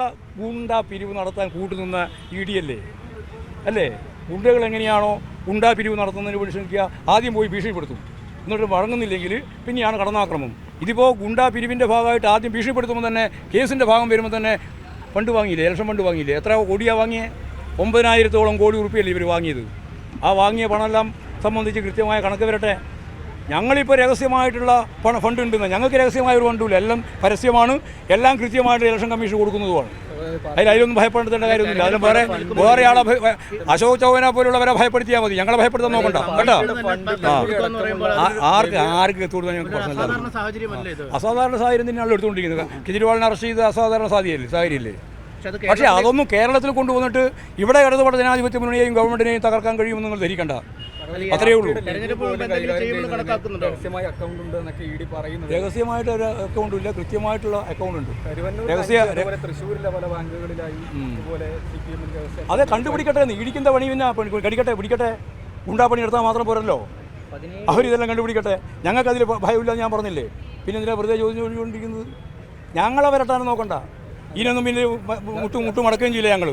കേരള ഗുണ്ട പിരിവ് നടത്താൻ കൂട്ടുനിന്ന E D അല്ലേ? അല്ലേ? ഗുണ്ടകൾ എങ്ങനെയാണോ ഗുണ്ടാ പിരിവ് നടത്തുന്നതിന് വേണ്ടി ശ്രമിക്കുക ആദ്യം പോയി ഭീഷണിപ്പെടുത്തും. എന്നിട്ട് വഴങ്ങുന്നില്ലെങ്കിൽ പിന്നെയാണ് കടന്നാക്രമം. ഇതിപ്പോൾ ഗുണ്ടാ പിരിവിന്റെ ഭാഗമായിട്ട് ആദ്യം ഭീഷണിപ്പെടുത്തുമ്പോൾ തന്നെ കേസിന്റെ ഭാഗം വരുമ്പോൾ തന്നെ ഫണ്ട് വാങ്ങിയില്ലേ? ഇലക്ഷൻ ഫണ്ട് വാങ്ങിയില്ലേ? എത്ര കോടിയാണ് വാങ്ങിയേ? ഒമ്പതിനായിരത്തോളം കോടി ഉറുപ്പിയല്ലേ ഇവർ വാങ്ങിയത്? ആ വാങ്ങിയ പണമെല്ലാം സംബന്ധിച്ച് കൃത്യമായ കണക്ക് വരട്ടെ. ഞങ്ങളിപ്പോൾ രഹസ്യമായിട്ടുള്ള പണ ഫണ്ട് ഉണ്ടെന്ന് ഞങ്ങൾക്ക് രഹസ്യമായ ഒരു ഫണ്ടുമില്ല എല്ലാം പരസ്യമാണ്. എല്ലാം കൃത്യമായിട്ട് ഇലക്ഷൻ കമ്മീഷൻ കൊടുക്കുന്നതുമാണ്. അതിൽ അതിലൊന്നും ഭയപ്പെടുത്തേണ്ട കാര്യമൊന്നുമില്ല. അതിലും വേറെ വേറെ ആളെ അശോക് ചൗവനെ പോലുള്ളവരെ ഭയപ്പെടുത്തിയാൽ മതി. ഞങ്ങളെ ഭയപ്പെടുത്താൻ നോക്കണ്ട. കേട്ടോ ആർക്ക് ആർക്ക് എത്തുകൊടുത്താൽ ഞങ്ങൾക്ക് പ്രശ്നമില്ല. അസാധാരണ സാഹചര്യം തന്നെയാണ് എടുത്തുകൊണ്ടിരിക്കുന്നത്. കെജ്രിവാളിനെ അറസ്റ്റ് ചെയ്ത് അസാധാരണ സാഹചര്യമല്ലേ? സാഹചര്യമല്ലേ? പക്ഷെ പക്ഷേ അതൊന്നും കേരളത്തിൽ കൊണ്ടുവന്നിട്ട് ഇവിടെ ഇടതുപട ജനാധിപത്യ മുന്നണിയെയും ഗവൺമെന്റിനെയും തകർക്കാൻ കഴിയുമെന്ന് നിങ്ങൾ ധരിക്കണ്ട. അത്രയേ ഉള്ളൂ. ഉണ്ട് രഹസ്യമായിട്ട് ഒരു അക്കൗണ്ട് ഇല്ല കൃത്യമായിട്ടുള്ള അക്കൗണ്ട് ഉണ്ട്. കരുവന്നൂർ രഹസ്യ തൃശ്ശൂരിലെ പല ബാങ്കുകളിലായി അതെ കണ്ടുപിടിക്കട്ടെ എന്ന്. ഇടിക്കുന്ന പണി പിന്നെ കടിക്കട്ടെ പിടിക്കട്ടെ. ഗുണ്ടാ പണി എടുത്താൽ മാത്രം പോരല്ലോ. അവരിതെല്ലാം കണ്ടുപിടിക്കട്ടെ. ഞങ്ങൾക്ക് അതിൽ ഭയമില്ല ഞാൻ പറഞ്ഞില്ലേ? പിന്നെ എന്തിനാ വെറുതെ ചോദിച്ചുകൊണ്ടിരിക്കുന്നത്? ഞങ്ങളെ വരട്ടാനും നോക്കണ്ട. ഇതിനൊന്നും പിന്നെ മുട്ടും മുട്ടും മടക്കുകയും ചെയ്യില്ല ഞങ്ങൾ